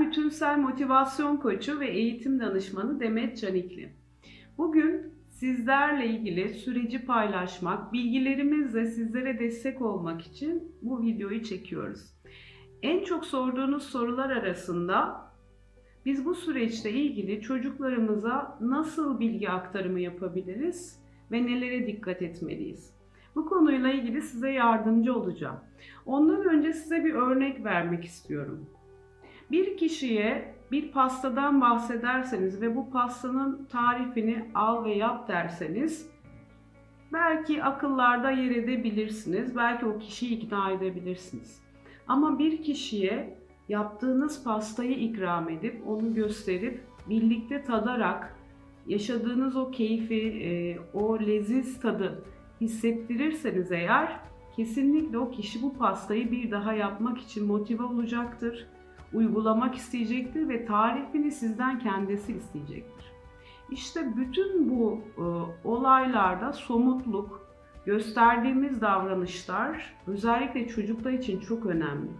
bütünsel motivasyon koçu ve eğitim danışmanı Demet Canikli. Bugün sizlerle ilgili süreci paylaşmak, bilgilerimizle sizlere destek olmak için bu videoyu çekiyoruz. En çok sorduğunuz sorular arasında biz bu süreçle ilgili çocuklarımıza nasıl bilgi aktarımı yapabiliriz ve nelere dikkat etmeliyiz? Bu konuyla ilgili size yardımcı olacağım. Ondan önce size bir örnek vermek istiyorum. Bir kişiye bir pastadan bahsederseniz ve bu pastanın tarifini al ve yap derseniz belki akıllarda yer edebilirsiniz. Belki o kişiyi ikna edebilirsiniz. Ama bir kişiye yaptığınız pastayı ikram edip onu gösterip birlikte tadarak yaşadığınız o keyfi, e, o leziz tadı hissettirirseniz eğer kesinlikle o kişi bu pastayı bir daha yapmak için motive olacaktır, uygulamak isteyecektir ve tarifini sizden kendisi isteyecektir. İşte bütün bu e, olaylarda somutluk, gösterdiğimiz davranışlar özellikle çocuklar için çok önemli.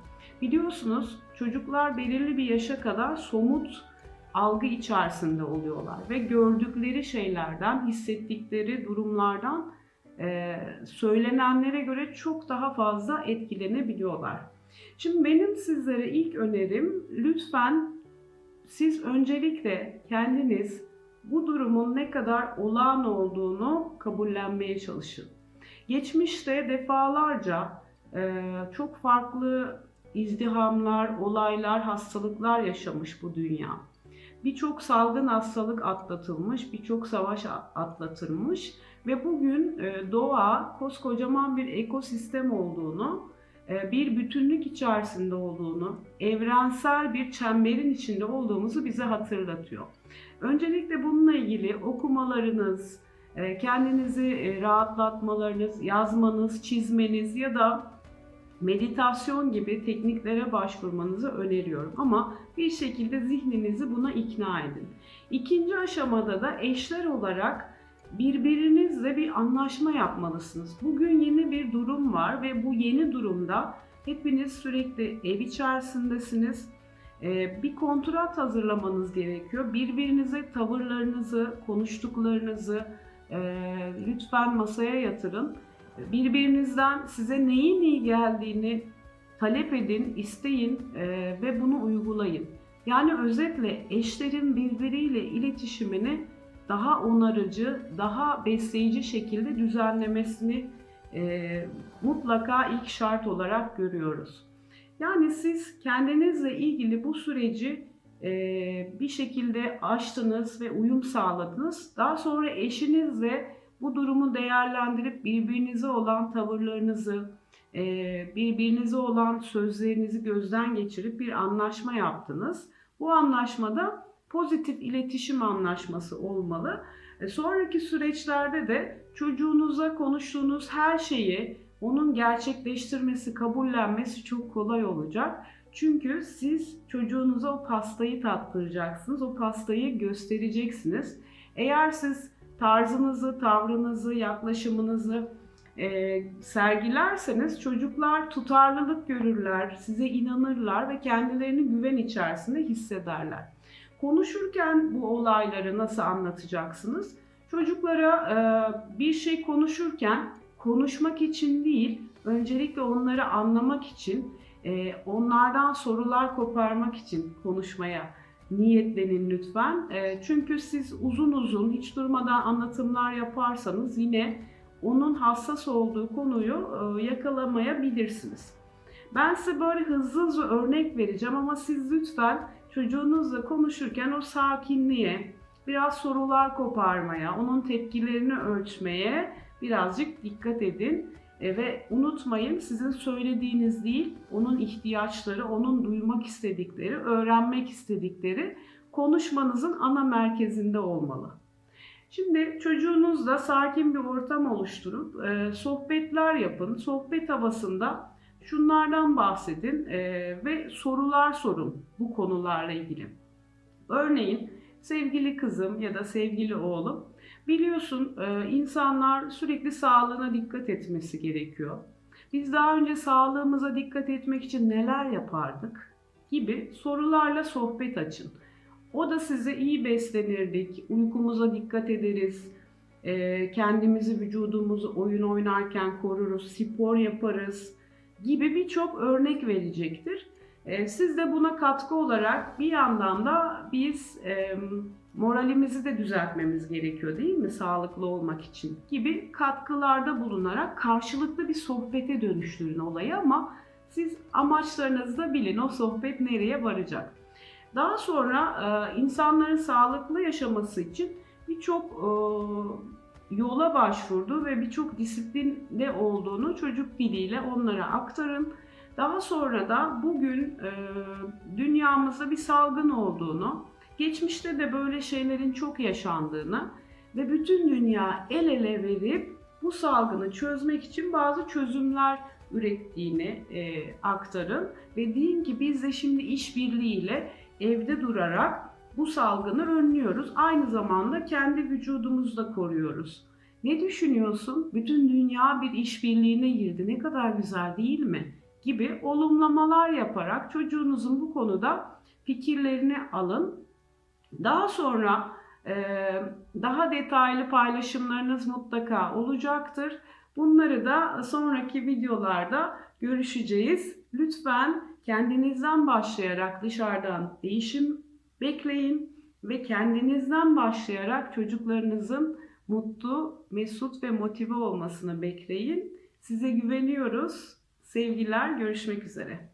Biliyorsunuz çocuklar belirli bir yaşa kadar somut algı içerisinde oluyorlar ve gördükleri şeylerden, hissettikleri durumlardan söylenenlere göre çok daha fazla etkilenebiliyorlar. Şimdi benim sizlere ilk önerim lütfen siz öncelikle kendiniz bu durumun ne kadar olağan olduğunu kabullenmeye çalışın. Geçmişte defalarca e, çok farklı izdihamlar, olaylar, hastalıklar yaşamış bu dünya. Birçok salgın hastalık atlatılmış, birçok savaş atlatılmış ve bugün e, doğa koskocaman bir ekosistem olduğunu, e, bir bütünlük içerisinde olduğunu, evrensel bir çemberin içinde olduğumuzu bize hatırlatıyor. Öncelikle bununla ilgili okumalarınız, e, kendinizi rahatlatmalarınız, yazmanız, çizmeniz ya da meditasyon gibi tekniklere başvurmanızı öneriyorum. Ama bir şekilde zihninizi buna ikna edin. İkinci aşamada da eşler olarak birbirinizle bir anlaşma yapmalısınız. Bugün yeni bir durum var ve bu yeni durumda hepiniz sürekli ev içerisindesiniz. Ee, bir kontrat hazırlamanız gerekiyor. Birbirinize tavırlarınızı, konuştuklarınızı e, lütfen masaya yatırın. Birbirinizden size neyin iyi geldiğini talep edin, isteyin e, ve bunu uygulayın. Yani özetle eşlerin birbiriyle iletişimini daha onarıcı, daha besleyici şekilde düzenlemesini e, mutlaka ilk şart olarak görüyoruz. Yani siz kendinizle ilgili bu süreci e, bir şekilde aştınız ve uyum sağladınız. Daha sonra eşinizle bu durumu değerlendirip birbirinize olan tavırlarınızı, e, birbirinize olan sözlerinizi gözden geçirip bir anlaşma yaptınız. Bu anlaşmada pozitif iletişim anlaşması olmalı. E, sonraki süreçlerde de çocuğunuza konuştuğunuz her şeyi onun gerçekleştirmesi, kabullenmesi çok kolay olacak. Çünkü siz çocuğunuza o pastayı tattıracaksınız, o pastayı göstereceksiniz. Eğer siz tarzınızı, tavrınızı, yaklaşımınızı e, sergilerseniz çocuklar tutarlılık görürler, size inanırlar ve kendilerini güven içerisinde hissederler. Konuşurken bu olayları nasıl anlatacaksınız? Çocuklara e, bir şey konuşurken konuşmak için değil, öncelikle onları anlamak için, e, onlardan sorular koparmak için konuşmaya niyetlenin lütfen. E, çünkü siz uzun uzun hiç durmadan anlatımlar yaparsanız yine onun hassas olduğu konuyu yakalamayabilirsiniz. Ben size böyle hızlı hızlı örnek vereceğim ama siz lütfen çocuğunuzla konuşurken o sakinliğe, biraz sorular koparmaya, onun tepkilerini ölçmeye birazcık dikkat edin. E, ve unutmayın sizin söylediğiniz değil, onun ihtiyaçları, onun duymak istedikleri, öğrenmek istedikleri konuşmanızın ana merkezinde olmalı. Şimdi çocuğunuzla sakin bir ortam oluşturup e, sohbetler yapın. Sohbet havasında şunlardan bahsedin e, ve sorular sorun bu konularla ilgili. Örneğin sevgili kızım ya da sevgili oğlum biliyorsun e, insanlar sürekli sağlığına dikkat etmesi gerekiyor. Biz daha önce sağlığımıza dikkat etmek için neler yapardık? gibi sorularla sohbet açın. O da size iyi beslenirdik, uykumuza dikkat ederiz, e, kendimizi, vücudumuzu oyun oynarken koruruz, spor yaparız gibi birçok örnek verecektir. E, Siz de buna katkı olarak bir yandan da biz e, moralimizi de düzeltmemiz gerekiyor değil mi sağlıklı olmak için gibi katkılarda bulunarak karşılıklı bir sohbete dönüştürün olayı ama siz amaçlarınızı da bilin o sohbet nereye varacak. Daha sonra e, insanların sağlıklı yaşaması için birçok yola başvurdu ve birçok disiplinde olduğunu çocuk diliyle onlara aktarın. Daha sonra da bugün e, dünyamızda bir salgın olduğunu, geçmişte de böyle şeylerin çok yaşandığını ve bütün dünya el ele verip bu salgını çözmek için bazı çözümler ürettiğini e, aktarın ve deyin ki biz de şimdi işbirliğiyle evde durarak bu salgını önlüyoruz. Aynı zamanda kendi vücudumuzu da koruyoruz. Ne düşünüyorsun? Bütün dünya bir işbirliğine girdi. Ne kadar güzel değil mi? Gibi olumlamalar yaparak çocuğunuzun bu konuda fikirlerini alın. Daha sonra e, daha detaylı paylaşımlarınız mutlaka olacaktır. Bunları da sonraki videolarda görüşeceğiz. Lütfen kendinizden başlayarak dışarıdan değişim bekleyin ve kendinizden başlayarak çocuklarınızın mutlu, mesut ve motive olmasını bekleyin. Size güveniyoruz. Sevgiler, görüşmek üzere.